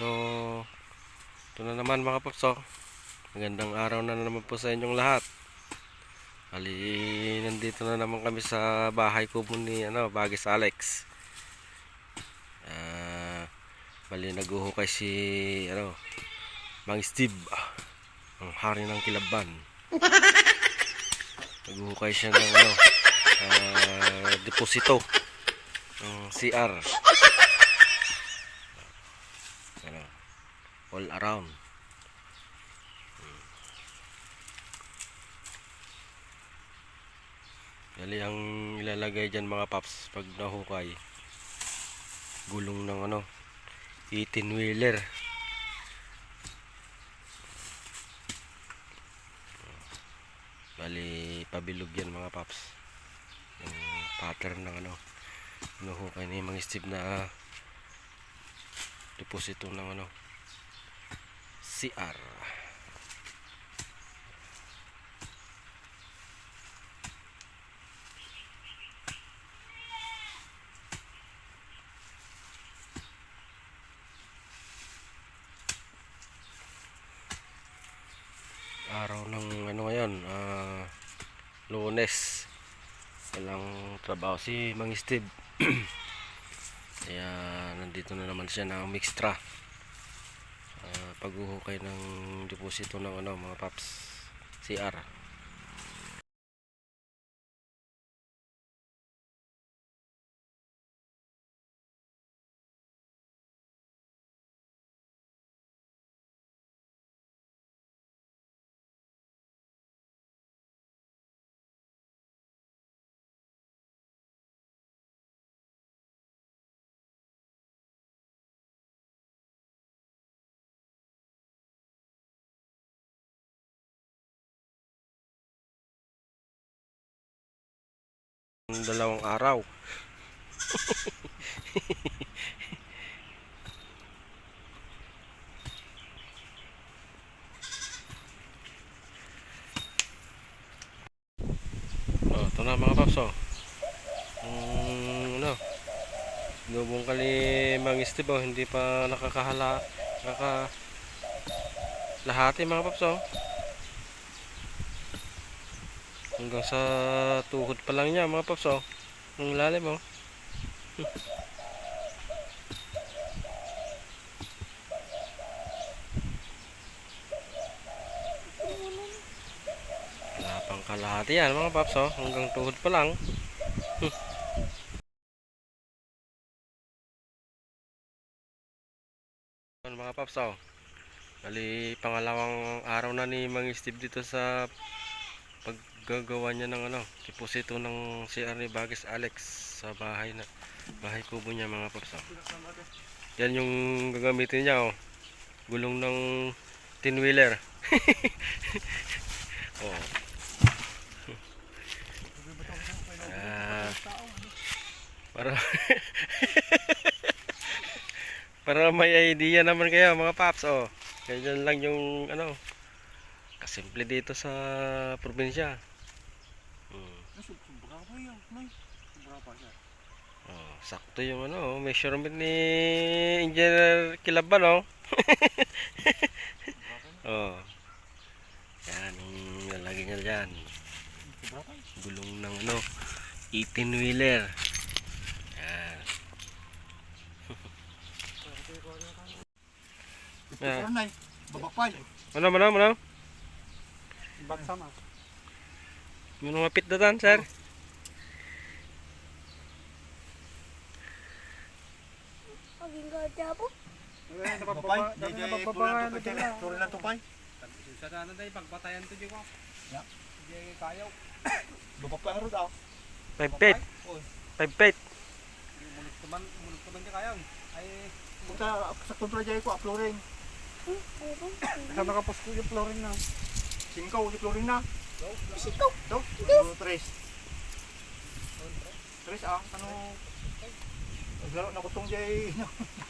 So, ito na naman mga paps oh. Magandang araw na naman po sa inyong lahat. Ali, nandito na naman kami sa bahay ko po ni ano, Bagis Alex. Ah, bali naguhukay si ano, Mang Steve, ah, ang hari ng kilaban. Naguhukay siya ng ano, ah, deposito ng CR. Ano, all around. Dali ang ilalagay dyan mga paps pag nahukay. Gulong ng ano, 18 wheeler. Bali, pabilog yan mga paps. Yung pattern ng ano, nahuhukay ni mga Steve na deposito ng ano, CR. araw ng ano ngayon ah lunes walang trabaho si Mang Steve kaya nandito na naman siya ng mixtra uh, paghuhukay ng deposito ng ano mga paps CR dalawang araw. Oh, ito na mga paps oh. Mm, ano? Nubong kali Mang Steve oh, hindi pa nakakahala nakaka lahati mga paps oh hanggang sa tuhod pa lang niya mga paps oh. Ang lalim oh. Wala pang kalahati yan mga paps oh. Hanggang tuhod pa lang. Yan, mga paps oh. Bali, pangalawang araw na ni Mang Steve dito sa paggagawa niya ng ano, deposito ng CR ni Bagis Alex sa bahay na bahay kubo niya mga paps. oh. Yan yung gagamitin niya oh. Gulong ng tin wheeler. oh. Ah, para para may idea naman kayo mga paps oh. Ganyan lang yung ano kasimple dito sa probinsya. Hmm. Sobra pa yan, Nay. Sobra pa siya. Oh, sakto yung ano, measurement ni Engineer Kilaban, oh. oh. Yan, lalagay niya dyan. Gulong ng ano, 18 wheeler. Yan. Babakpay. Ano, ano, ano? Ba't sama? Yung mga pit datan, sir. Maging pulang tupay dyan. Tuloy lang tupay. Sa ano tayo, pagpatayan to ko. Ya. Hindi kayaw. Babakpay nga rin daw. 5 feet. Oy, 5 feet. mulot naman, mulot naman dyan kayaw. Ay, Punta sa kontra dyan ko, flooring. Ano po? Saan nakapos ko yung flooring na? Singkaw, yung flooring na. Ito? Ano, tres. Tres ah, ano? Naglaro na kutong dyan.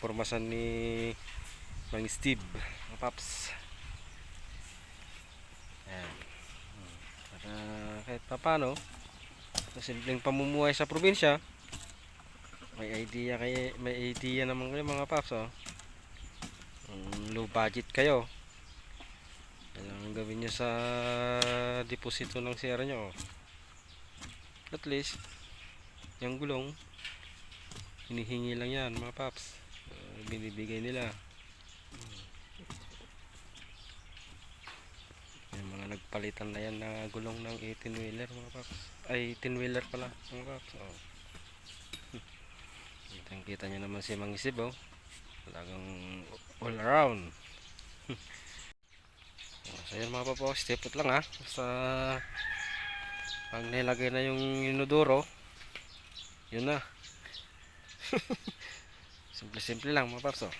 Formasan ni Mang Steve, mga paps. Hmm. Para kahit papano, sa simpleng pamumuhay sa probinsya, may idea kay may idea naman kayo mga paps oh. Kung low budget kayo. Kailangan gawin nyo sa deposito ng CR nyo. oh. At least, yung gulong, hinihingi lang yan mga paps. Binibigay nila. Yung mga nagpalitan na yan na gulong ng 18 wheeler mga paps. Ay 18 wheeler pala mga paps. Oh. Kitang kita nyo naman si Mang Isib oh. Talagang all around. Oh, so yun mga papo, step out lang ha. Basta pag nilagay na yung inodoro, yun na. Simple-simple lang mga paps oh.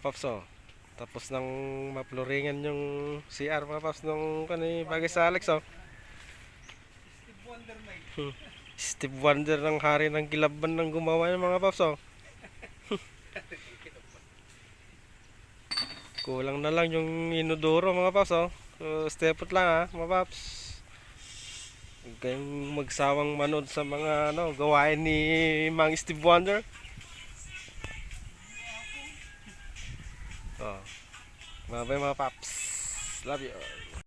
Paps oh. Tapos nang mapluringan yung CR mga paps nung kani bagay sa Alex oh. Steve Wonder na eh. Steve Wonder ng hari ng kilaban ng gumawa ng mga paps oh. Kulang na lang yung inodoro mga paps oh. So, step out lang ha mga paps. Huwag kayong magsawang manood sa mga ano, gawain ni Mang Steve Wonder. Oh. Mga mga paps. Love you.